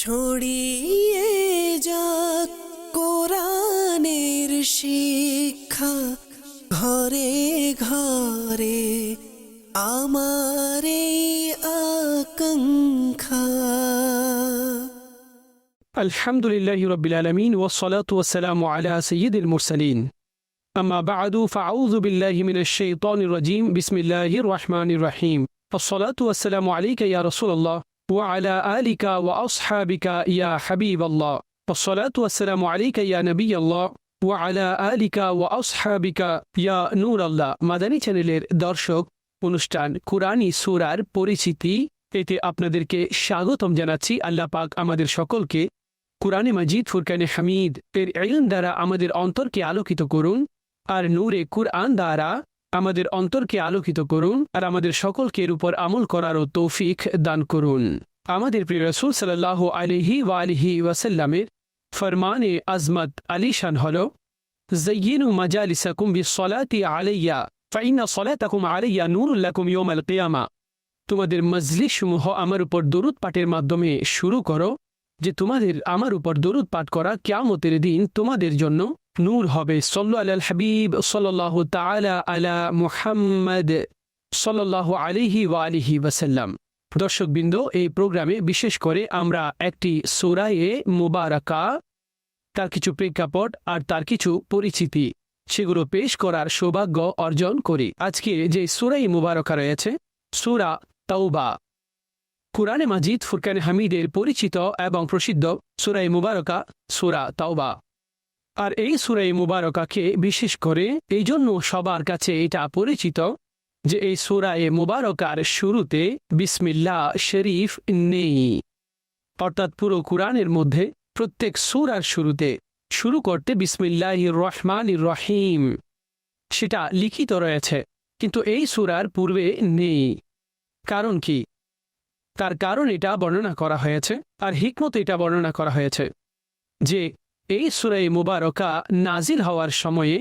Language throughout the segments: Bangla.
ছড়িয়ে যাক কোরআনের শিক্ষা ঘরে ঘরে আমার এই আকাঙ্ক্ষা الحمد لله رب العالمين والصلاة والسلام على سيد المرسلين أما بعد فأعوذ بالله من الشيطان الرجيم بسم الله الرحمن الرحيم الصلاة والسلام عليك يا رسول الله وعلى آلك وأصحابك يا حبيب الله الصلاة والسلام عليك يا نبي الله وعلى آلك وأصحابك يا نور الله মাদানী চ্যানেলের দর্শক অনুষ্ঠান কুরআনী সূরার পরিচিতি এতে আপনাদেরকে স্বাগতম জানাচ্ছি আল্লাহ পাক আমাদের সকলকে কুরআনে মাজিদ ফুরকানে হামিদ এর ইলম দ্বারা আমাদের অন্তরকে আলোকিত করুন আর নূরে কুরআন দ্বারা আমাদের অন্তরকে আলোকিত করুন আর আমাদের সকলকে এর উপর আমল করারও তৌফিক দান করুন। আমাদের প্রিয় রসুল সাল্লাহ আলহি ওয়ালিহি ওয়াসাল্লামের ফরমানে আজমত আলিশান হল জয়িনু মাজালিসাকুম বিসলাতি আলাইয়া ফাইনা সলাতাকুম আলাইয়া নূরুল্লাকুম ইয়মাল কিয়ামা। তোমাদের মজলিসমূহ আমার উপর দরুদ পাঠের মাধ্যমে শুরু করো। যে তোমাদের আমার উপর দরুদ পাঠ করা ক্যামতের দিন তোমাদের জন্য নূর হবে। সল্লু আল হাবিব সাল্লাহ তালা আলা মুহাম্মদ সাল্লাহ আলিহি ওয়া আলিহি ওয়াসাল্লাম। দর্শকবৃন্দ, এই প্রোগ্রামে বিশেষ করে আমরা একটি সোরায়ে মুবারাকা, তার কিছু প্রেক্ষাপট আর তার কিছু পরিচিতি, সেগুলো পেশ করার সৌভাগ্য অর্জন করি। আজকে যে সুরাই মুবারকা রয়েছে, সুরা তাওবা। কুরআনে মাজিদ ফুরকান হামিদের পরিচিত এবং প্রসিদ্ধ সুরাই মুবারকা সুরা তাওবা আর এই সুরাই মুবারকাকে বিশেষ করে এই জন্য সবার কাছে এটা পরিচিত যে এই সুরায়ে মুবারকার শুরুতে বিসমিল্লা শরীফ নেই। অর্থাৎ পুরো কুরআনের মধ্যে প্রত্যেক সুরার শুরুতে শুরু করতে বিসমিল্লাহ রহমান রহিম। সেটা লিখিত রয়েছে, কিন্তু এই সুরার পূর্বে নেই। কারণ কি? তার কারণ এটা বর্ণনা করা হয়েছে আর হিকমত এটা বর্ণনা করা হয়েছে যে এই সুরাই মুবারকা নাজিল হওয়ার সময়ে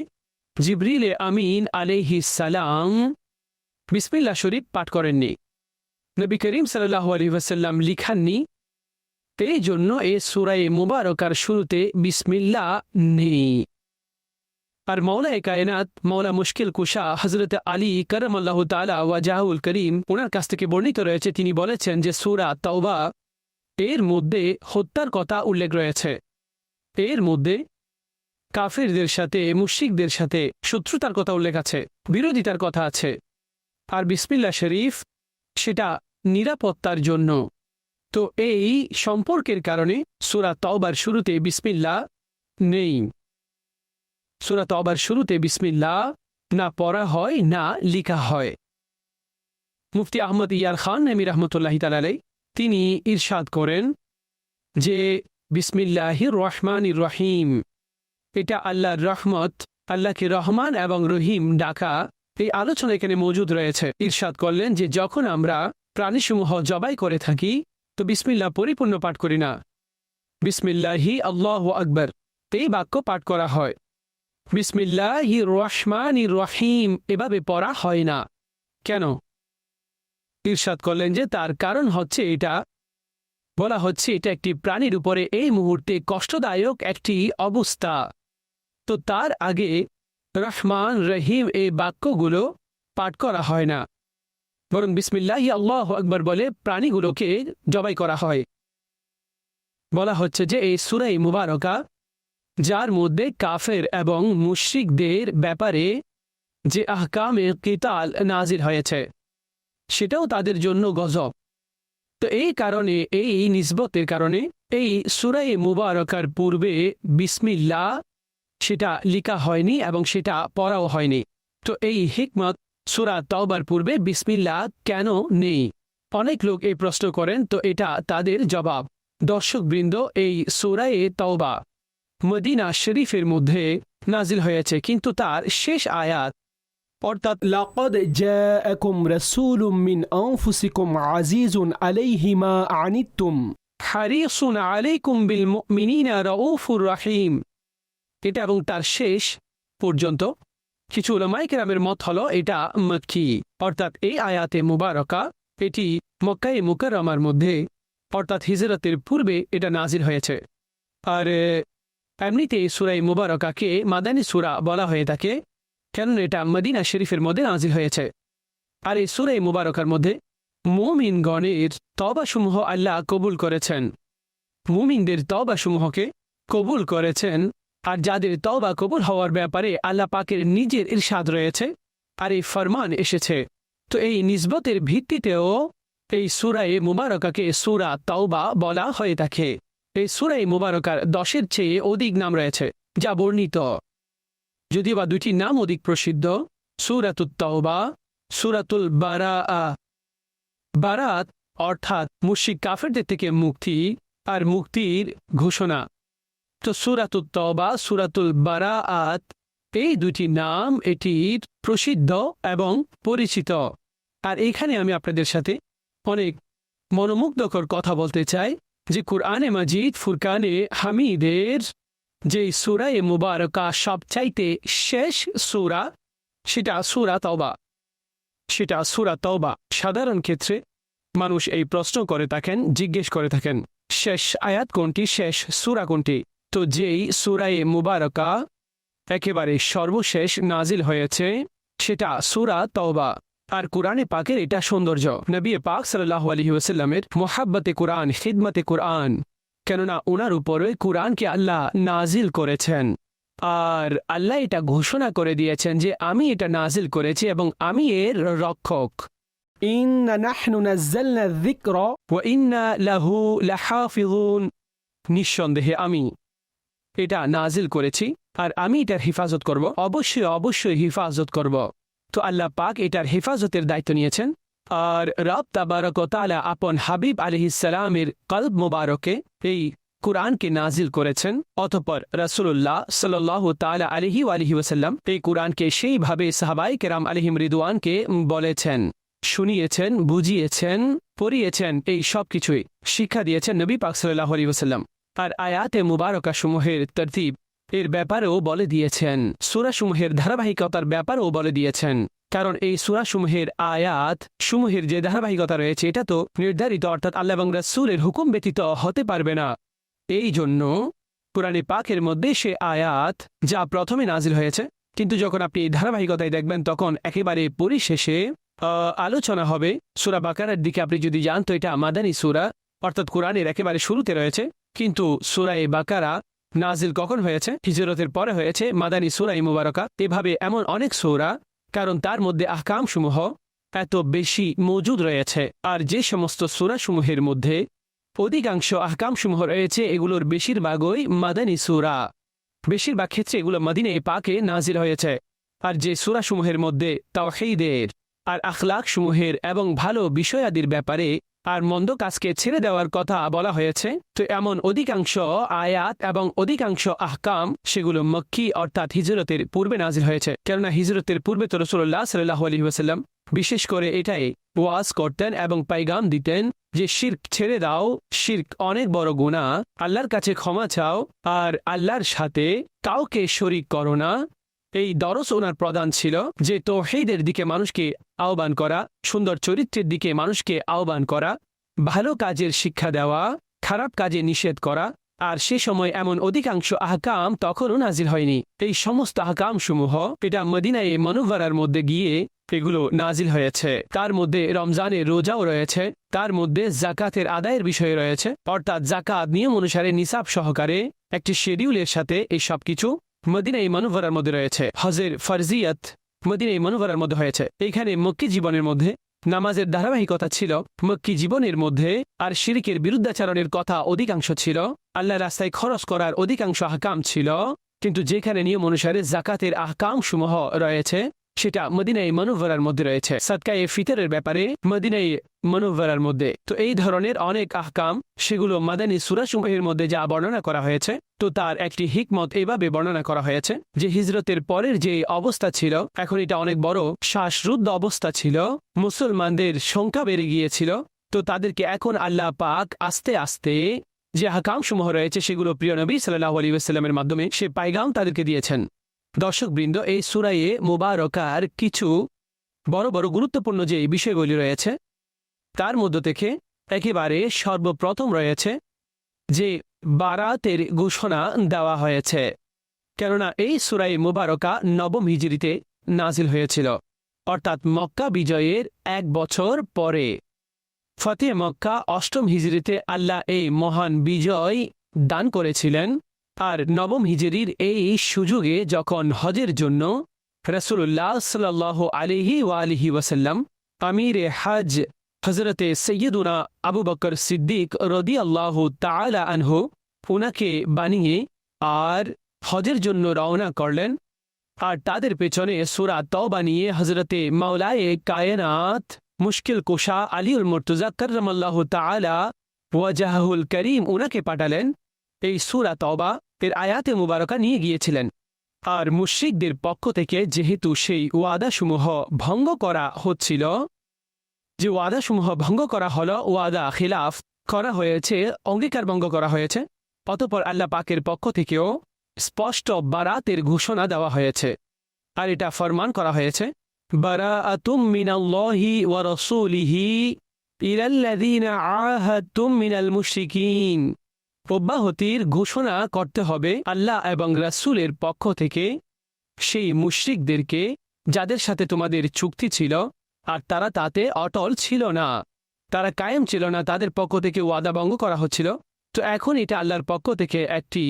জিবরিলে আমিন আলাইহি সালাম বিসমিল্লা শরীফ পাঠ করেননি। নবী করিম সাল্লাহ আলী লিখাননি এই জন্য এ সুরাই মুবারকার শুরুতে বিসমিল্লা নেই। আর মৌলা এ কায়নাত মৌলা মুশকিল কুশা হজরত আলী করম আল্লাহ তালা ওয়াজাহুল করিম ওনার কাছ থেকে বর্ণিত রয়েছে, তিনি বলেছেন যে সুরা তওবা এর মধ্যে হত্যার কথা উল্লেখ রয়েছে। এর মধ্যে কাফেরদের সাথে মুশিকদের সাথে শত্রুতার কথা উল্লেখ আছে, বিরোধিতার কথা আছে। আর বিসমিল্লা শরীফ সেটা নিরাপত্তার জন্য। তো এই সম্পর্কের কারণে সুরা তওবার শুরুতে বিসমিল্লা নেই। সুরা তওবার শুরুতে বিসমিল্লা, না পড়া হয়, না লিখা হয়। মুফতি আহমদ ইয়ার খান নবী রহমতুল্লাহ তালাই তিনি ইরশাদ করেন যে বিসমিল্লাহির রহমান রহিম, এটা আল্লাহর রহমত, আল্লাহকে রহমান এবং রহিম ডাকা এই আলোচনা এখানে মজুদ রয়েছে। ইরশাদ করলেন যে, যখন আমরা প্রাণীসমূহ জবাই করে থাকি, তো বিসমিল্লা পরিপূর্ণ পাঠ করি না। বিসমিল্লাহি আল্লাহ আকবর, এই বাক্য পাঠ করা হয়। বিসমিল্লাহি রহমান রহিম। এভাবে পড়া হয় না। কেন? ইরশাদ করলেন যে তার কারণ হচ্ছে এটা। বলা হচ্ছে এটা একটি প্রাণীর উপরে এই মুহূর্তে কষ্টদায়ক একটি অবস্থা। তো তার আগে রহমান রহিম এই বাক্যগুলো পাঠ করা হয় না। বরং বিসমিল্লাহি আল্লাহ আকবর বলে প্রাণীগুলোকে জবাই করা হয়। বলা হচ্ছে যে এই সুরাই মুবারকা যার মধ্যে কাফের এবং মুশ্রিকদের ব্যাপারে যে আহকামে কিতাল নাজির হয়েছে, সেটাও তাদের জন্য গজব। তো এই কারণে, এই নিসবতের কারণে এই সুরাই মুবারকার পূর্বে বিসমিল্লা সেটা লিখা হয়নি এবং সেটা পড়াও হয়নি। তো এই হিকমত সুরা তওবার পূর্বে বিসমিল্লা কেন নেই? অনেক লোক এই প্রশ্ন করেন, তো এটা তাদের জবাব। দর্শকবৃন্দ, এই সুরায়ে তওবা মদিনা শরীফের মধ্যে নাজিল হয়েছে কিন্তু তার শেষ আয়াত মিন আনিতুম এটা এবং তার শেষ পর্যন্ত কিছু ওলামাইকেরামের মত হলো এটা মক্কি অর্থাৎ এই আয়াতে মুবারকা এটি মক্কাই মুকারমার মধ্যে অর্থাৎ হিজরতের পূর্বে এটা নাজির হয়েছে। আর এমনিতে সুরাই মুবারকাকে মাদানী সুরা বলা হয়ে থাকে, কেননা এটা মদিনা শরীফের মধ্যে নাজির হয়েছে। আর এই সুরাই মুবারকার মধ্যে মুমিনগণের তবাসমূহ আল্লাহ কবুল করেছেন। মুমিনদের তবাসমূহকে কবুল করেছেন, আর যাদের তবা কবুল হওয়ার ব্যাপারে আল্লাহ পাকের নিজের ইরশাদ রয়েছে, আর এই ফরমান এসেছে। তো এই নিসবতের ভিত্তিতেও এই সুরায়ে মুবারকাকে সুরা তাওবা বলা হয়ে থাকে। এই সুরাই মুবারকার দশের চেয়ে অধিক নাম রয়েছে, যা বর্ণিত। যদিও বা দুটি নাম অধিক প্রসিদ্ধ, সুরাতুত তাওবা, সুরাতুল বারা বারাত অর্থাৎ মুশিক কাফেরদের থেকে মুক্তি আর মুক্তির ঘোষণা। তো সুরাতুত তবা সুরাতুল বারাআত, এই দুটি নাম এটির প্রসিদ্ধ এবং পরিচিত। আর এখানে আমি আপনাদের সাথে অনেক মনোমুগ্ধকর কথা বলতে চাই। যে কুরআনে মাজিদ, ফুরকানে হামিদের যে সুরায়ে মুবারকা সবচাইতে শেষ সুরা, সেটা সুরা তওবা। সেটা সুরা তওবা। সাধারণ ক্ষেত্রে মানুষ এই প্রশ্ন করে থাকেন, জিজ্ঞেস করে থাকেন, শেষ আয়াত কোনটি, শেষ সুরা কোনটি? তো যেই সুরায়ে মুবারকা একেবারে সর্বশেষ নাজিল হয়েছে, সেটা সুরা তওবা। আর কোরআনে পাকের এটা সৌন্দর্য। নবী পাক সাল্লাহ আলহি ওসাল্লামের মোহাব্বতে কোরআন, খিদমতে কোরআন, কেননা ওনার উপরে কোরআনকে আল্লাহ নাজিল করেছেন। আর আল্লাহ এটা ঘোষণা করে দিয়েছেন যে, আমি এটা নাজিল করেছি এবং আমি এর রক্ষক। নিঃসন্দেহে আমি এটা নাজিল করেছি আর আমি এটার হেফাজত করব। অবশ্যই অবশ্যই হিফাজত করব। তো আল্লাহ পাক এটার হেফাজতের দায়িত্ব নিয়েছেন। আর রব তাবারক ও তাআলা আপন হাবিব আলহিসালামের কলব মোবারকে এই কুরআনকে নাজিল করেছেন। অতপর রাসূলুল্লাহ সাল্লাহ তাআলা আলহি আলহি ওসাল্লাম এই কুরআনকে সেইভাবে সাহাবাই কেরাম আলহিম রিদওয়ানকে বলেছেন, শুনিয়েছেন, বুঝিয়েছেন, পড়িয়েছেন, এই সব কিছুই শিক্ষা দিয়েছেন নবী পাক সাল্লাহ আলী ওসাল্লাম আর আয়াতে মুবারকা সমূহের তরতিব এর ব্যাপারেও বলে দিয়েছেন। সুরাসমূহের ধারাবাহিকতার ব্যাপারেও বলে দিয়েছেন। কারণ এই সুরাসমূহের আয়াত, সমূহের যে ধারাবাহিকতা রয়েছে, এটা তো নির্ধারিত, অর্থাৎ আল্লাহ এবং রাসূলের হুকুম ব্যতীত হতে পারবে না। এই জন্য পুরানি পাকের মধ্যে সে আয়াত, যা প্রথমে নাজিল হয়েছে, কিন্তু যখন আপনি এই ধারাবাহিকতায় দেখবেন, তখন একেবারে পরিশেষে আলোচনা হবে। সুরা বাকারার দিকে আপনি যদি যান, তো এটা মাদানী সুরা, অর্থাৎ কোরআনের একেবারে শুরুতে রয়েছে, কিন্তু সুরা এ বাকারা নাজিল কখন হয়েছে? হিজরতের পরে হয়েছে। মাদানী সুরাই মুবারকা। এভাবে এমন অনেক সৌরা, কারণ তার মধ্যে আহকামসমূহ এত বেশি মজুদ রয়েছে। আর যে সমস্ত সুরাসমূহের মধ্যে অধিকাংশ আহকামসমূহ রয়েছে, এগুলোর বেশিরভাগই মাদানী সুরা। বেশিরভাগ ক্ষেত্রে এগুলো মদিনে পাকে নাজিল হয়েছে। আর যে সুরাসমূহের মধ্যে তাওহীদের আর আখলাক সমূহের এবং ভালো বিষয়াদির ব্যাপারে আর মন্দ কাজকে ছেড়ে দেওয়ার কথা বলা হয়েছে, তো এমন অধিকাংশ আয়াত এবং অধিকাংশ আহকাম সেগুলো মক্কি অর্থাৎ হিজরতের পূর্বে নাজির হয়েছে। কেননা হিজরতের পূর্বে তো রসুল্লাহ সাল্লাহ আলহি ওয়াসাল্লাম বিশেষ করে এটাই ওয়াজ করতেন এবং পাইগাম দিতেন যে, শির্ক ছেড়ে দাও, শির্ক অনেক বড় গুণা আল্লাহর কাছে ক্ষমা চাও, আর আল্লাহর সাথে কাউকে শরিক করো না। এই দরস ওনার প্রদান ছিল যে তোহেদের দিকে মানুষকে আহ্বান করা, সুন্দর চরিত্রের দিকে মানুষকে আহ্বান করা, ভালো কাজের শিক্ষা দেওয়া, খারাপ কাজে নিষেধ করা, আর সে সময় এমন অধিকাংশ আহকাম তখনও নাজিল হয়নি। এই সমস্ত আহকাম সমূহ এটা মদিনায় মনোভারার মধ্যে গিয়ে এগুলো নাজিল হয়েছে। তার মধ্যে রমজানের রোজাও রয়েছে, তার মধ্যে জাকাতের আদায়ের বিষয় রয়েছে, অর্থাৎ জাকাত নিয়ম অনুসারে নিসাব সহকারে একটি শেডিউলের সাথে এই সব কিছু এই মনোভরার মধ্যে রয়েছে। হজের ফারজিয়াত মদিনা এই মনোভরার মধ্যে হয়েছে। এখানে মক্কি জীবনের মধ্যে নামাজের ধারাবাহিকতা ছিল। মক্কি জীবনের মধ্যে আর শিরিকের বিরুদ্ধাচারণের কথা অধিকাংশ ছিল। আল্লাহ রাস্তায় খরচ করার অধিকাংশ আহকাম ছিল। কিন্তু যেখানে নিয়ম অনুসারে জাকাতের আহকাম সমূহ রয়েছে সেটা মদিনাই মনোভারার মধ্যে রয়েছে। সৎকায়ে ফিতরের ব্যাপারে মদিনাই মনোভারার মধ্যে। তো এই ধরনের অনেক আহকাম, সেগুলো মাদানী সুরাসমূহের মধ্যে যা বর্ণনা করা হয়েছে, তো তার একটি হিকমত এভাবে বর্ণনা করা হয়েছে যে হিজরতের পরের যে অবস্থা ছিল, এখন এটা অনেক বড় শ্বাসরুদ্ধ অবস্থা ছিল, মুসলমানদের সংখ্যা বেড়ে গিয়েছিল, তো তাদেরকে এখন আল্লাহ পাক আস্তে আস্তে যে হাকামসমূহ রয়েছে, সেগুলো প্রিয় নবী সাল্লাহ আলী ওয়াসাল্লামের মাধ্যমে সে পাইগাম তাদেরকে দিয়েছেন। দর্শকবৃন্দ, এই সুরাইয়ে মোবারকার কিছু বড় বড় গুরুত্বপূর্ণ যে বিষয়গুলি রয়েছে, তার মধ্য থেকে একেবারে সর্বপ্রথম রয়েছে যে বারাতের ঘোষণা দেওয়া হয়েছে। কেননা এই সুরাই মুবারকা নবম হিজরিতে নাজিল হয়েছিল, অর্থাৎ মক্কা বিজয়ের এক বছর পরে। ফতে মক্কা অষ্টম হিজরিতে আল্লাহ এই মহান বিজয় দান করেছিলেন। আর নবম হিজরির এই সুযোগে যখন হজের জন্য রসুল্লাহ সাল আলিহি ওয়ালিহি ওয়াসাল্লাম আমিরে হজ হজরতে সৈয়দুনা আবু বকর সিদ্দিক রদি আল্লাহ তালা আনহু ওনাকে বানিয়ে আর হজের জন্য রওনা করলেন। আর তাদের পেছনে সুরা তও বানিয়ে হজরতে মাওলায়ে কায়নাত মুশকিল কোষা আলিউল মুর্তুজা করমাল্লাহ তালা ওয়াজাহুল করিম উনাকে পাঠালেন। এই সুরা তওবা এর আয়াতে মুবারকা নিয়ে গিয়েছিলেন। আর মুশ্রিকদের পক্ষ থেকে যেহেতু সেই ওয়াদাসমূহ ভঙ্গ করা হচ্ছিল, যে ওয়াদাসমূহ ভঙ্গ করা হল, ওয়াদা খিলাফ করা হয়েছে, অঙ্গীকার ভঙ্গ করা হয়েছে, অতপর আল্লাহ পাকের পক্ষ থেকেও স্পষ্ট বারাতের ঘোষণা দেওয়া হয়েছে। আর এটা ফরমান করা হয়েছে, বারাআতুম মিনাল্লাহি ওয়া মিনাল অব্যাহতির ঘোষণা করতে হবে আল্লাহ এবং রাসূলের পক্ষ থেকে। সেই মুশরিকদেরকে, যাদের সাথে তোমাদের চুক্তি ছিল, আর তারা তাতে অটল ছিল না। তারা কায়েম ছিল না, তাদের পক্ষ থেকে ওয়াদা ভঙ্গ করা হচ্ছিল। তো এখন এটা আল্লাহর পক্ষ থেকে একটি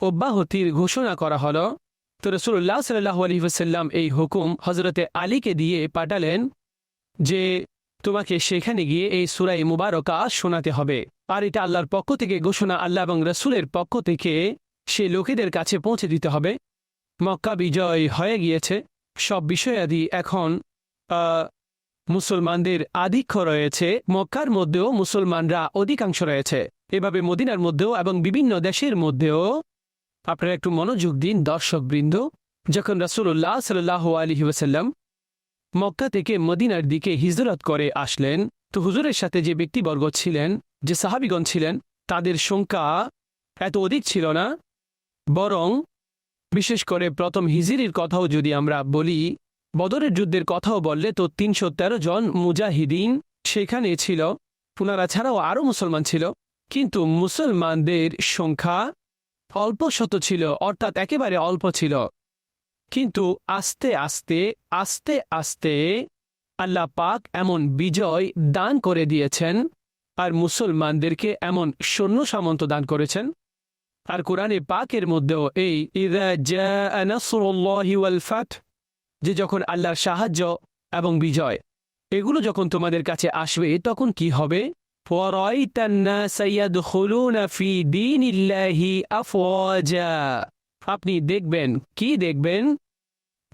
অব্যাহতির ঘোষণা করা হলো। তো রসুল্লাহ সাল্লাহ আলহিহাসাল্লাম এই হুকুম হজরতে আলীকে দিয়ে পাঠালেন যে তোমাকে সেখানে গিয়ে এই সুরাই মুবারকা শোনাতে হবে। আর এটা আল্লাহর পক্ষ থেকে ঘোষণা, আল্লাহ এবং রসুলের পক্ষ থেকে সে লোকেদের কাছে পৌঁছে দিতে হবে। মক্কা বিজয় হয়ে গিয়েছে। সব বিষয়াদি এখন মুসলমানদের আধিক্য রয়েছে। মক্কার মধ্যেও মুসলমানরা অধিকাংশ রয়েছে। এভাবে মদিনার মধ্যেও এবং বিভিন্ন দেশের মধ্যেও আপনারা একটু মনোযোগ দিন দর্শকবৃন্দ। যখন রাসূলুল্লাহ সাল্লাহ আলহি ওয়াসাল্লাম মক্কা থেকে মদিনার দিকে হিজরত করে আসলেন। তো হুজুরের সাথে যে ব্যক্তিবর্গ ছিলেন, যে সাহাবিগণ ছিলেন, তাদের সংখ্যা এত অধিক ছিল না। বরং বিশেষ করে প্রথম হিজিরির কথাও যদি আমরা বলি, বদরের যুদ্ধের কথাও বললে তো তিনশো তেরো জন মুজাহিদিন সেখানে ছিল। পুনারা ছাড়াও আরও মুসলমান ছিল। কিন্তু মুসলমানদের সংখ্যা অল্প শত ছিল, অর্থাৎ একেবারে অল্প ছিল। কিন্তু আস্তে আস্তে আস্তে আস্তে আল্লাহ পাক এমন বিজয় দান করে দিয়েছেন আর মুসলমানদেরকে এমন সৈন্য সামন্ত দান করেছেন। আর কোরআনে পাকের মধ্যেও এই ইদাফাত যে যখন আল্লাহর সাহায্য এবং বিজয়, এগুলো যখন তোমাদের কাছে আসবে, তখন কি হবে? ফরাইতান্না সাইয়াদ ফি দিন আফওয়াজা আপনি দেখবেন, কি দেখবেন?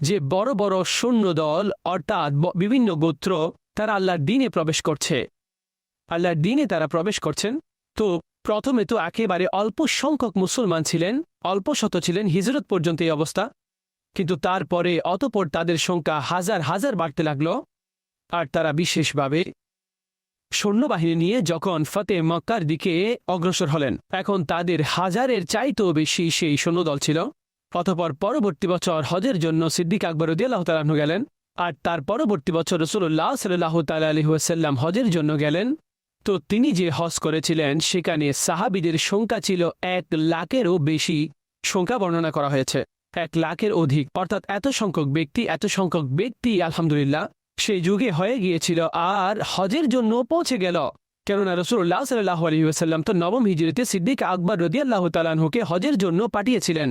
যে বড় বড় সৈন্য দল অর্থাৎ বিভিন্ন গোত্র, তারা আল্লাহর দিনে প্রবেশ করছে। আল্লাহর দিনে তারা প্রবেশ করছেন। তো প্রথমে তো একেবারে অল্প সংখ্যক মুসলমান ছিলেন, অল্প শত ছিলেন হিজরত পর্যন্ত এই অবস্থা। কিন্তু তারপরে অতপর তাদের সংখ্যা হাজার হাজার বাড়তে লাগল। আর তারা বিশেষভাবে সৈন্যবাহিনী নিয়ে যখন ফতে মক্কার দিকে অগ্রসর হলেন, এখন তাদের হাজারের চাইতেও বেশি সেই সৈন্যদল ছিল। অতপর পরবর্তী বছর হজের জন্য সিদ্দিক আকবর উদ্দিয়াল্লাহ তালাহু গেলেন, আর তার পরবর্তী বছর রসুল্লাহ সাল্লাহ তাল্লাহ আলহিহাসাল্লাম হজের জন্য গেলেন। তো তিনি যে হজ করেছিলেন, সেখানে সাহাবিদের সংখ্যা ছিল এক লাখেরও বেশি সংখ্যা বর্ণনা করা হয়েছে। এক লাখের অধিক, অর্থাৎ এত সংখ্যক ব্যক্তি, এত সংখ্যক ব্যক্তি, আলহামদুলিল্লাহ সেই যুগে হয়ে গিয়েছিল আর হজের জন্য পৌঁছে গেল। কেননা রসুল্লাহ সাল্লাহ আলহিহাসাল্লাম তো নবম হিজরিতে সিদ্দিক আকবর রদিয়াল্লাহ তালানহুকে হজের জন্য পাঠিয়েছিলেন।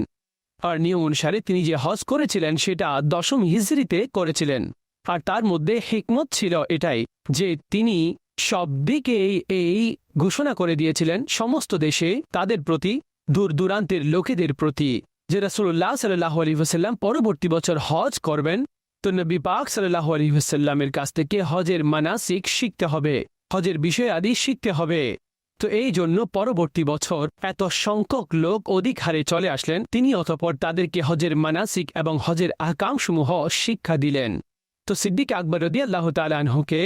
আর নিয়ম অনুসারে তিনি যে হজ করেছিলেন সেটা দশম হিজরিতে করেছিলেন। আর তার মধ্যে হিকমত ছিল এটাই যে তিনি সব দিকেই এই ঘোষণা করে দিয়েছিলেন, সমস্ত দেশে তাদের প্রতি, দূর দূরান্তের লোকেদের প্রতি যে রাসুল্লাহ সাল্লাহ আলহিহাসাল্লাম পরবর্তী বছর হজ করবেন তো নবী পাক সাল্লাহ আলহিহাসাল্লামের কাছ থেকে হজের মানাসিক শিখতে হবে, হজের বিষয় আদি শিখতে হবে। তো এই জন্য পরবর্তী বছর এত সংখ্যক লোক অধিক হারে চলে আসলেন, তিনি অতপর তাদেরকে হজের মানাসিক এবং হজের আকামসমূহ শিক্ষা দিলেন। তো সিদ্দিক আকবর রদি আল্লাহ তালানহকে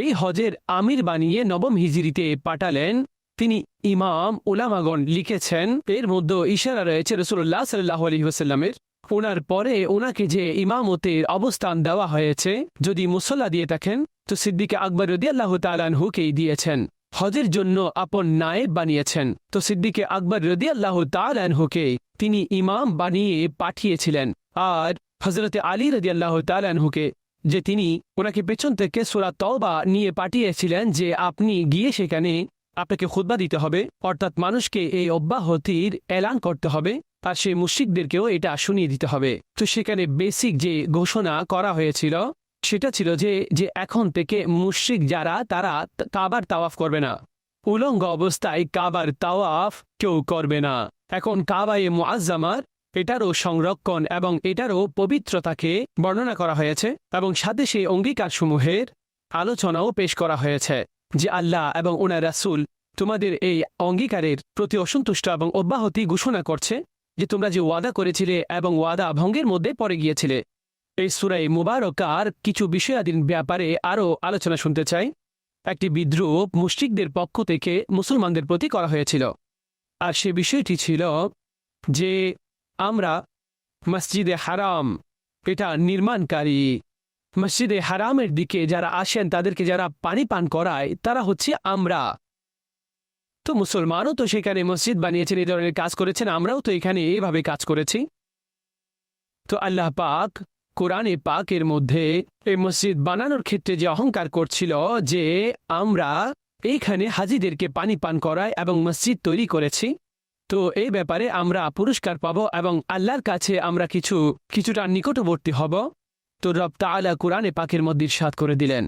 এই হজের আমির বানিয়ে নবম হিজিরিতে পাঠালেন। তিনি ইমাম উলামাগণ লিখেছেন, এর মধ্যে ইশারা রয়েছে রসুল্লাহ সাল্লাহ আলহিহাস্লামের ওনার পরে ওনাকে যে ইমামতের অবস্থান দেওয়া হয়েছে, যদি মুসল্লা দিয়ে থাকেন, তো সিদ্দিকে আকবর রদি আল্লাহ তালানহুকেই দিয়েছেন। হজের জন্য আপন নায়েব বানিয়েছেন। তো সিদ্দিকে আকবর রদি আল্লাহ তালানহুকে তিনি ইমাম বানিয়ে পাঠিয়েছিলেন। আর হজরতে আলী রদি আল্লাহ তালানহুকে যে তিনি ওনাকে পেছন থেকে সোরা তওবা নিয়ে পাঠিয়েছিলেন যে আপনি গিয়ে সেখানে আপনাকে খুদ্া দিতে হবে, অর্থাৎ মানুষকে এই অব্যাহতির এলান করতে হবে আর সেই মুশিকদেরকেও এটা শুনিয়ে দিতে হবে। তো সেখানে বেসিক যে ঘোষণা করা হয়েছিল, সেটা ছিল যে যে এখন থেকে মুশরিক যারা, তারা কাবার তাওয়াফ করবে না। উলঙ্গ অবস্থায় কাবার তাওয়াফ কেউ করবে না। এখন কাবায়ে মুআজ্জামার এটারও সংরক্ষণ এবং এটারও পবিত্রতাকে বর্ণনা করা হয়েছে এবং সাথে সেই অঙ্গীকারসমূহের আলোচনাও পেশ করা হয়েছে যে আল্লাহ এবং ওনার রাসূল তোমাদের এই অঙ্গীকারের প্রতি অসন্তুষ্ট এবং অব্যাহতি ঘোষণা করছে। যে তোমরা যে ওয়াদা করেছিলে এবং ওয়াদা ভঙ্গের মধ্যে পড়ে গিয়েছিলে। এই সুরাই মুবারকার কিছু বিষয়াধীন ব্যাপারে আরও আলোচনা শুনতে চাই। একটি বিদ্রুপ মুশরিকদের পক্ষ থেকে মুসলমানদের প্রতি করা হয়েছিল। আর সে বিষয়টি ছিল যে আমরা মসজিদে হারাম, এটা নির্মাণকারী। মসজিদে হারামের দিকে যারা আসেন, তাদেরকে যারা পানি পান করায়, তারা হচ্ছে আমরা। তো মুসলমানও তো সেখানে মসজিদ বানিয়েছেন, এই ধরনের কাজ করেছেন, আমরাও তো এখানে এইভাবে কাজ করেছি। তো আল্লাহ পাক, কোরআনে পাকের মধ্যে এই মসজিদ বানানোর ক্ষেত্রে যে অহংকার করছিল যে আমরা এইখানে হাজিদেরকে পানি পান করাই এবং মসজিদ তৈরি করেছি, তো এই ব্যাপারে আমরা পুরস্কার পাব এবং আল্লাহর কাছে আমরা কিছু, কিছুটা নিকটবর্তী হব। তো রব তাআলা কোরআনে পাকের মধ্যে ইরশাদ করে দিলেন।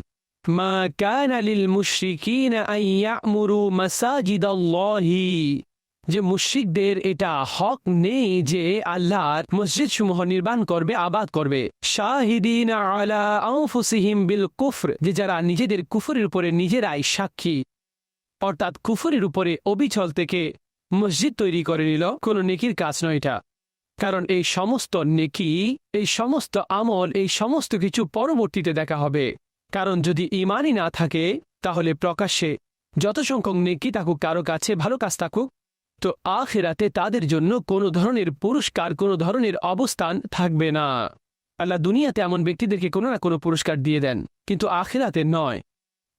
মা কানা লিল মুশরিকিনা আন ইয়া'মুরু মাসাজিদাল্লাহি যে মুশরিকদের এটা হক নেই যে আল্লাহর মসজিদ সমূহ নির্মাণ করবে, আবাদ করবে। শাহিদিন আলা আনফুসিহিম বিল কুফর, যে যারা নিজেদের কুফরের উপরে নিজেরাই সাক্ষী, অর্থাৎ কুফরের উপরে অবিচল থেকে মসজিদ তৈরি করে নিল, কোনো নেকির কাজ নয় এটা। কারণ এই সমস্ত নেকি, এই সমস্ত আমল, এই সমস্ত কিছু পরবর্তীতে দেখা হবে। কারণ যদি ইমানই না থাকে, তাহলে প্রকাশ্যে যত সংখ্যক নেকি থাকুক, কারও কাছে ভালো কাজ থাকুক, তো আখেরাতে তাদের জন্য কোনো ধরনের পুরস্কার, কোনো ধরনের অবস্থান থাকবে না। আল্লাহ দুনিয়াতে এমন ব্যক্তিদেরকে কোনো না কোনো পুরস্কার দিয়ে দেন, কিন্তু আখেরাতে নয়।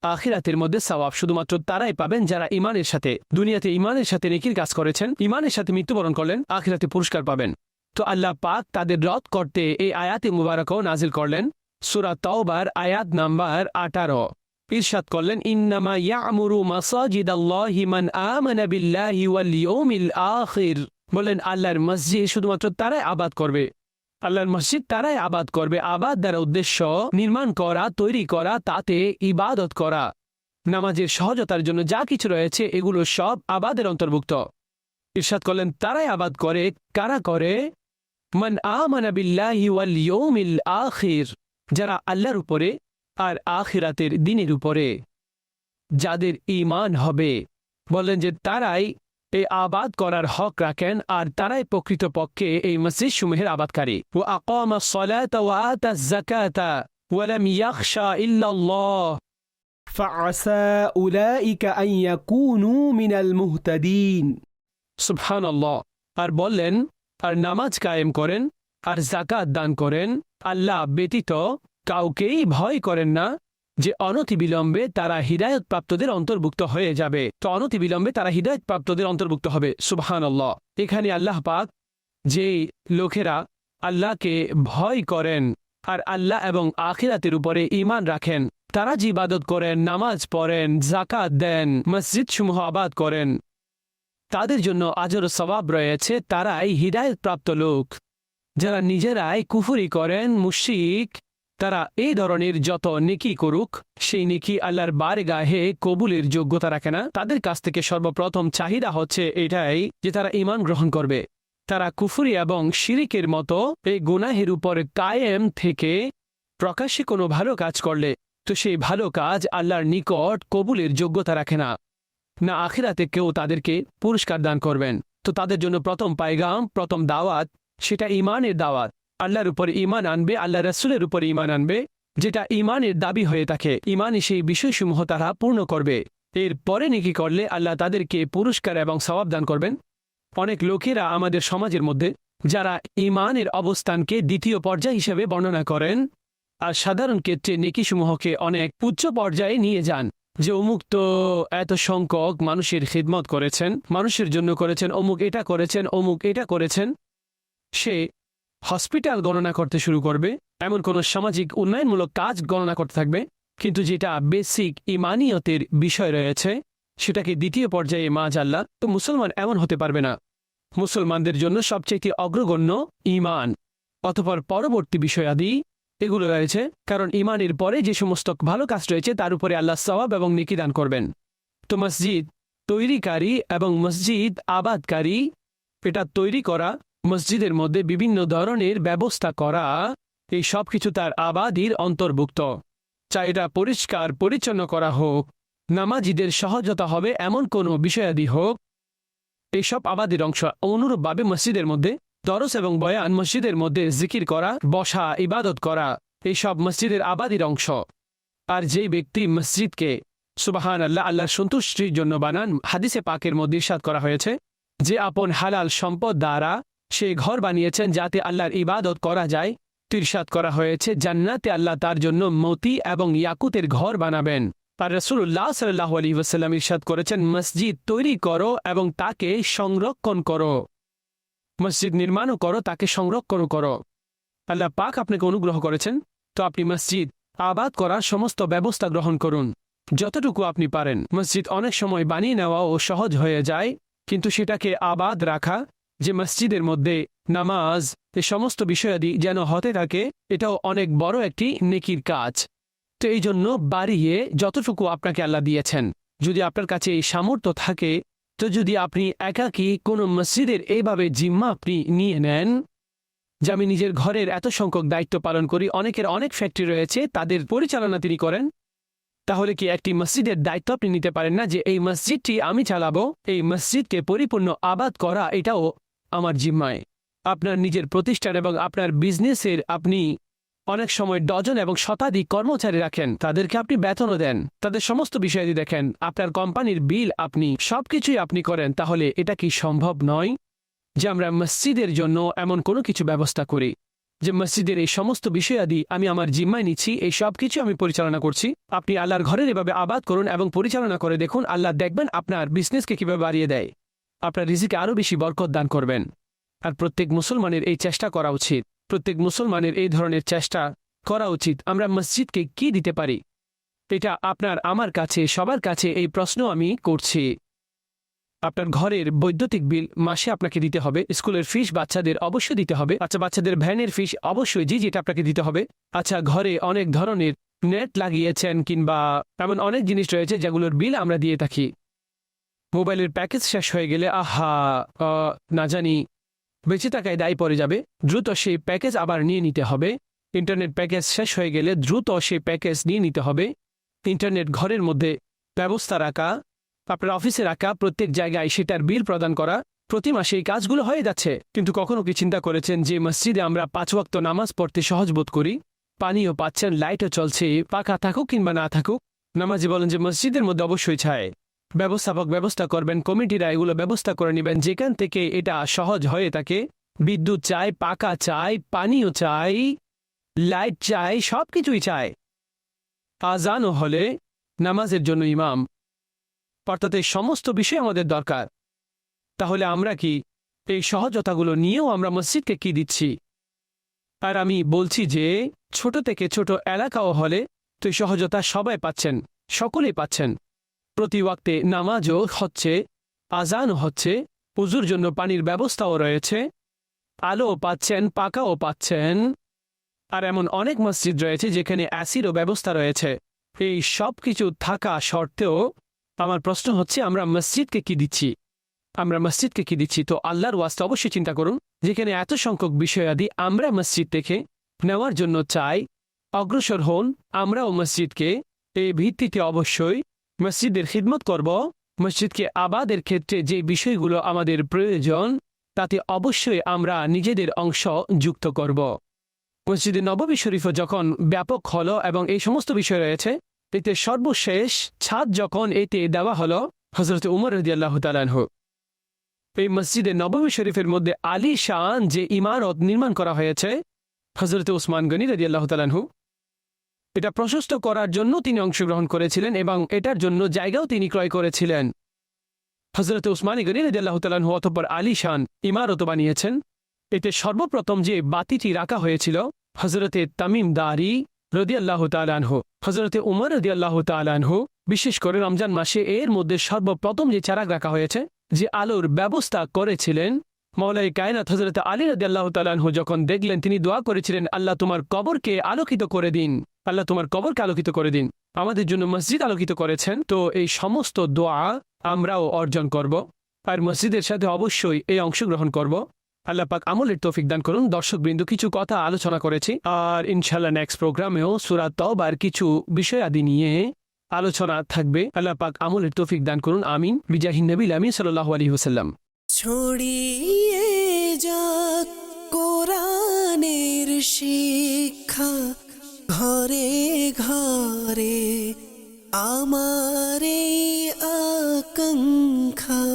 আখিরাতের মধ্যে সওয়াব শুধুমাত্র তারাই পাবেন যারা ইমানের সাথে, দুনিয়াতে ইমানের সাথে নেকির কাজ করেছেন ইমানের সাথে মৃত্যুবরণ করলেন, আখিরাতে পুরস্কার পাবেন। তো আল্লাহ পাক তাদের রদ করতে এই আয়াতে মুবারকও নাজিল করলেন। সুরা তওবার আয়াত নাম্বার আঠারো। ইরশাদ করলেন, ইন্নামা ইয়ামুরু মাসাজিদ আল্লাহি মান আমানা বিল্লাহি ওয়াল ইয়াউমিল আখির। বলেন, আল্লাহর মসজিদ শুধুমাত্র তারাই আবাদ করবে। আল্লাহর মসজিদ তারাই আবাদ করবে। আবাদ দ্বারা উদ্দেশ্য নির্মাণ করা, তৈরি করা, তাতে ইবাদত করা। নামাজের সহজতার জন্য যা কিছু রয়েছে, এগুলো সব আবাদের অন্তর্ভুক্ত। ইরশাদ করলেন, তারাই আবাদ করে, কারা করে? মান আমানা বিল্লাহি ওয়াল ইয়াউমিল আখির। যারা আল্লাহর উপরে আর আখিরাতের দিনের উপরে যাদের ঈমান হবে বলেন যে তারাই এই আবাদ করার হক রাখেন আর তারাই প্রকৃতপক্ষে এই মসজিদ সমূহের আবাদকারী ও আকাম সলাতা ওয়া আতা জাকাতা ওয়ালাম ইয়াখশা ইল্লাল্লাহ فعسى أولئك أن يكونوا من المهتدين সুবহানাল্লাহ আর বললেন আর নামাজ কায়েম করেন আর জাকাত দান করেন, আল্লাহ ব্যতীত কাউকেই ভয় করেন না যে অনতিবিলম্বে তারা হৃদায়ত প্রাপ্তদের অন্তর্ভুক্ত হয়ে যাবে। তো অনতিবিলম্বে তারা হৃদায়ত প্রাপ্তদের অন্তর্ভুক্ত হবে। সুবহানাল্লাহ। এখানে আল্লাহ পাক যে লোকেরা আল্লাহকে ভয় করেন আর আল্লাহ এবং আখিরাতের উপরে ঈমান রাখেন, তারা যে ইবাদত করেন, নামাজ পড়েন জাকাত দেন মসজিদ সমূহ আবাদ করেন, তাদের জন্য আজর সবাব রয়েছে, তারাই হৃদায়ত প্রাপ্ত লোক। যারা নিজেরাই কুফুরি করেন মুশিক তারা এই ধরনের যত নেকি করুক, সেই নেকি আল্লাহর বারে গাহে কবুলের যোগ্যতা রাখে না। তাদের কাছ থেকে সর্বপ্রথম চাহিদা হচ্ছে এটাই যে তারা ইমান গ্রহণ করবে। তারা কুফুরি এবং শিরিকের মতো এই গুনাহের উপর কায়েম থেকে প্রকাশ্যে কোনো ভালো কাজ করলে, তো সেই ভালো কাজ আল্লাহর নিকট কবুলের যোগ্যতা রাখে না। না আখিরাতে কেউ তাদেরকে পুরস্কার দান করবেন। তো তাদের জন্য প্রথম পায়গাম, প্রথম দাওয়াত সেটা ইমানের দাওয়াত। আল্লাহর উপর ইমান আনবে, আল্লাহ রসুলের উপর ইমান আনবে, যেটা ইমানের দাবি হয়ে থাকে। ইমানই সেই বিষয়সমূহ তারা পূর্ণ করবে। এর পরে নাকি করলে আল্লাহ তাদেরকে পুরস্কার এবং সবাব দান করবেন। অনেক লোকেরা আমাদের সমাজের মধ্যে যারা ইমানের অবস্থানকে দ্বিতীয় পর্যায় হিসেবে বর্ণনা করেন, আর সাধারণ ক্ষেত্রে নেকিসমূহকে অনেক উচ্চ পর্যায়ে নিয়ে যান। যে অমুক তো এত সংখ্যক মানুষের খিদমত করেছেন, মানুষের জন্য করেছেন, অমুক এটা করেছেন, অমুক এটা করেছেন। সে হসপিটাল গণনা করতে শুরু করবে, এমন কোনো সামাজিক উন্নয়নমূলক কাজ গণনা করতে থাকবে, কিন্তু যেটা বেসিক ইমানিয়তের বিষয় রয়েছে, সেটাকে দ্বিতীয় পর্যায়ে মাজ আল্লাহ, তো মুসলমান এমন হতে পারবে না। মুসলমানদের জন্য সবচেয়ে অগ্রগণ্য ইমান অথপর পরবর্তী বিষয়াদি, এগুলো রয়েছে, কারণ ইমানের পরে যে সমস্ত ভালো কাজ রয়েছে, তার উপরে আল্লাহ সওয়াব এবং নিকিদান করবেন। তো মসজিদ তৈরিকারী এবং মসজিদ আবাদকারী, এটা তৈরি করা মসজিদের মধ্যে বিভিন্ন ধরনের ব্যবস্থা করা, এই সব কিছু তার আবাদির অন্তর্ভুক্ত। চাই এটা পরিষ্কার, পরিচ্ছন্ন করা হোক, নামাজিদের সহজতা হবে এমন কোনো বিষয়াদি হোক। এসব আবাদির অংশ অনুরূপভাবে মসজিদের মধ্যে দরস এবং বয়ান, মসজিদের মধ্যে জিকির করা, বসা, ইবাদত করা এইসব মসজিদের আবাদির অংশ। আর যেই ব্যক্তি মসজিদকে সুবাহান আল্লাহ আল্লাহর সন্তুষ্টির জন্য বানান, হাদিসে পাকের মধ্যে ইরশাদ করা হয়েছে, যে আপন হালাল সম্পদ দ্বারা সে ঘর বানিয়েছেন যাতে আল্লাহর ইবাদত করা যায়। তিরসাদ করা হয়েছে, জান্নাতে আল্লাহ তার জন্য মতি এবং ইয়াকুতের ঘর বানাবেন। আর রসুল্লাহ সাল্লাহ আলী ওসাল্লাম ইরশাদ করেছেন, মসজিদ তৈরি করো এবং তাকে সংরক্ষণ করো। মসজিদ নির্মাণও করো, তাকে সংরক্ষণ করো। আল্লাহ পাক আপনাকে অনুগ্রহ করেছেন। তো আপনি মসজিদ আবাদ করার সমস্ত ব্যবস্থা গ্রহণ করুন। যতটুকু আপনি পারেন। মসজিদ অনেক সময় বানিয়ে নেওয়াও সহজ হয়ে যায়, কিন্তু সেটাকে আবাদ রাখা যে মসজিদের মধ্যে নামাজ, এ সমস্ত বিষয়াদি যেন হতে থাকে, এটাও অনেক বড় একটি নেকির কাজ। তো এই জন্য বাড়িয়ে যতটুকু আপনাকে আল্লাহ দিয়েছেন, যদি আপনার কাছে এই সামর্থ্য থাকে, তো যদি আপনি একাকী কোনো মসজিদের এইভাবে জিম্মা আপনি নিয়ে নেন, যে আমি নিজের ঘরের এত সংখ্যক দায়িত্ব পালন করি, অনেকের অনেক ফ্যাক্টরি রয়েছে, তাদের পরিচালনা তিনি করেন, তাহলে কি একটি মসজিদের দায়িত্ব আপনি নিতে পারেন না যে, এই মসজিদটি আমি চালাবো, এই মসজিদকে পরিপূর্ণ আবাদ করা, এটাও আমার জিম্মায়। আপনার নিজের প্রতিষ্ঠান এবং আপনার বিজনেসের আপনি অনেক সময় ডজন এবং শতাধিক কর্মচারী রাখেন। তাদেরকে আপনি বেতনও দেন। তাদের সমস্ত বিষয়াদি দেখেন। আপনার কোম্পানির বিল আপনি সবকিছুই আপনি করেন। তাহলে এটা কি সম্ভব নয় যে আমরা মসজিদের জন্য এমন কোনো কিছু ব্যবস্থা করি? যে মসজিদের এই সমস্ত বিষয়াদি আমি আমার জিম্মায় নিচ্ছি, এই সব কিছু আমি পরিচালনা করছি। আপনি আল্লাহর ঘরের এভাবে আবাদ করুন এবং পরিচালনা করে দেখুন। আল্লাহ দেখবেন আপনার বিজনেসকে কীভাবে বাড়িয়ে দেয়। আপনার রিজিকে আরও বেশি বরকত দান করবেন। আর প্রত্যেক মুসলমানের এই চেষ্টা করা উচিত। প্রত্যেক মুসলমানের এই ধরনের চেষ্টা করা উচিত। আমরা মসজিদকে কি দিতে পারি? এটা আপনার, আমার কাছে, সবার কাছে এই প্রশ্ন আমি করছি। আপনার ঘরের বৈদ্যুতিক বিল মাসে আপনাকে দিতে হবে। স্কুলের ফিস বাচ্চাদের অবশ্যই দিতে হবে। আচ্ছা বাচ্চাদের ভ্যানের ফিস অবশ্যই জি যেটা আপনাকে দিতে হবে। আচ্ছা ঘরে অনেক ধরনের নেট লাগিয়েছেন কিংবা এমন অনেক জিনিস রয়েছে যেগুলোর বিল আমরা দিয়ে থাকি। মোবাইলের প্যাকেজ শেষ হয়ে গেলে আহা না জানি। বেঁচে থাকায় দায়ী পড়ে যাবে। দ্রুত সেই প্যাকেজ আবার নিয়ে নিতে হবে। ইন্টারনেট প্যাকেজ শেষ হয়ে গেলে দ্রুত সেই প্যাকেজ নিয়ে নিতে হবে। ইন্টারনেট ঘরের মধ্যে ব্যবস্থা রাখা, আপনার অফিসে রাখা, প্রত্যেক জায়গায় সেটার বিল প্রদান করা। প্রতি মাসে এই কাজগুলো হয়ে যাচ্ছে। কিন্তু কখনো কি চিন্তা করেছেন যে মসজিদে আমরা পাঁচ ওয়াক্ত নামাজ পড়তে সহজ বোধ করি? পানিও পাচ্ছেন, লাইটও চলছে, পাকা থাকুক কিংবা না থাকুক। নামাজি বলেন যে মসজিদের মধ্যে অবশ্যই ছায়। ব্যবস্থাপক ব্যবস্থা করবেন কমিটিরা এগুলো ব্যবস্থা করে নেবেন। যেখান থেকে এটা সহজ হয়ে থাকে, বিদ্যুৎ চাই, পাকা চাই পানিও চাই, লাইট চাই সব কিছুই চায় আজানও হলে নামাজের জন্য ইমাম। অর্থাৎ এই সমস্ত বিষয় আমাদের দরকার। তাহলে আমরা কি এই সহজতাগুলো নিয়েও আমরা মসজিদকে কি দিচ্ছি? আর আমি বলছি যে, ছোট থেকে ছোট এলাকাও হলে তো সহজতা সবাই পাচ্ছেন, সকলেই পাচ্ছেন। প্রতি ওয়াক্তে নামাজও হচ্ছে, আজানও হচ্ছে পুজোর জন্য পানির ব্যবস্থাও রয়েছে, আলোও পাচ্ছেন, পাকাও পাচ্ছেন। আর এমন অনেক মসজিদ রয়েছে যেখানে অ্যাসিডও ব্যবস্থা রয়েছে। এই সব কিছু থাকা সত্ত্বেও আমার প্রশ্ন হচ্ছে, আমরা মসজিদকে কি দিচ্ছি? আমরা মসজিদকে কি দিচ্ছি? তো আল্লাহর ওয়াস্তে অবশ্যই চিন্তা করুন, যেখানে এত সংখ্যক বিষয়াদি আমরা মসজিদ থেকে নেওয়ার জন্য চাই, অগ্রসর হন আমরাও মসজিদকে এই ভিত্তিতে অবশ্যই মসজিদের খিদমত করব। মসজিদকে আবাদের ক্ষেত্রে যে বিষয়গুলো আমাদের প্রয়োজন, তাতে অবশ্যই আমরা নিজেদের অংশ যুক্ত করব। মসজিদে নববী শরীফও যখন ব্যাপক হলো এবং এই সমস্ত বিষয় রয়েছে, এতে সর্বশেষ ছাদ যখন এতে দেওয়া হলো হজরত উমর রদি আল্লাহ তালানহ এই মসজিদে নবমী শরীফের মধ্যে আলী শান যে ইমারত নির্মাণ করা হয়েছে হজরত উসমান গনি রদি আল্লাহ এটা প্রশস্ত করার জন্য তিনি অংশগ্রহণ করেছিলেন এবং এটার জন্য জায়গাও তিনি ক্রয় করেছিলেন। হজরত উসমানী গনি রদি আল্লাহ তালাহু অতপর আলী শান ইমারত বানিয়েছেন। এতে সর্বপ্রথম যে বাতিটি রাখা হয়েছিল হজরতে তামিম দারি রদি আল্লাহ তালানহ হজরতে উমর রদি আল্লাহ তালানহ বিশেষ করে রমজান মাসে এর মধ্যে সর্বপ্রথম যে চারাক রাখা হয়েছে, যে আলোর ব্যবস্থা করেছিলেন মৌলাই কায়নাত হজরত আলী রদি আল্লাহ তালানহ যখন দেখলেন, তিনি দোয়া করেছিলেন, আল্লাহ তোমার কবরকে আলোকিত করে দিন। আল্লাহ তোমার কবরকে আলোকিত করে দিন। আমাদের জন্য মসজিদ আলোকিত করেছেন। তো এই সমস্ত দোয়া আমরাও অর্জন করব। আর মসজিদের সাথে অবশ্যই এই অংশগ্রহণ করব। আল্লাহ পাক আমলের তৌফিক দান করুন। দর্শকবৃন্দ, কিছু কথা আলোচনা করেছি। আর ইনশাল্লাহ নেক্সট প্রোগ্রামেও সুরাত তবার কিছু বিষয় আদি নিয়ে আলোচনা থাকবে। আল্লাহ পাক আমলের তৌফিক দান করুন। আমিন। বিজাহিন নবীল আমিন সাল্লাহ আলী হুসাল্লাম ছড়িয়ে যাক কোরআনের শিক্ষা। ঘরে ঘরে আমার আকাঙ্ক্ষা।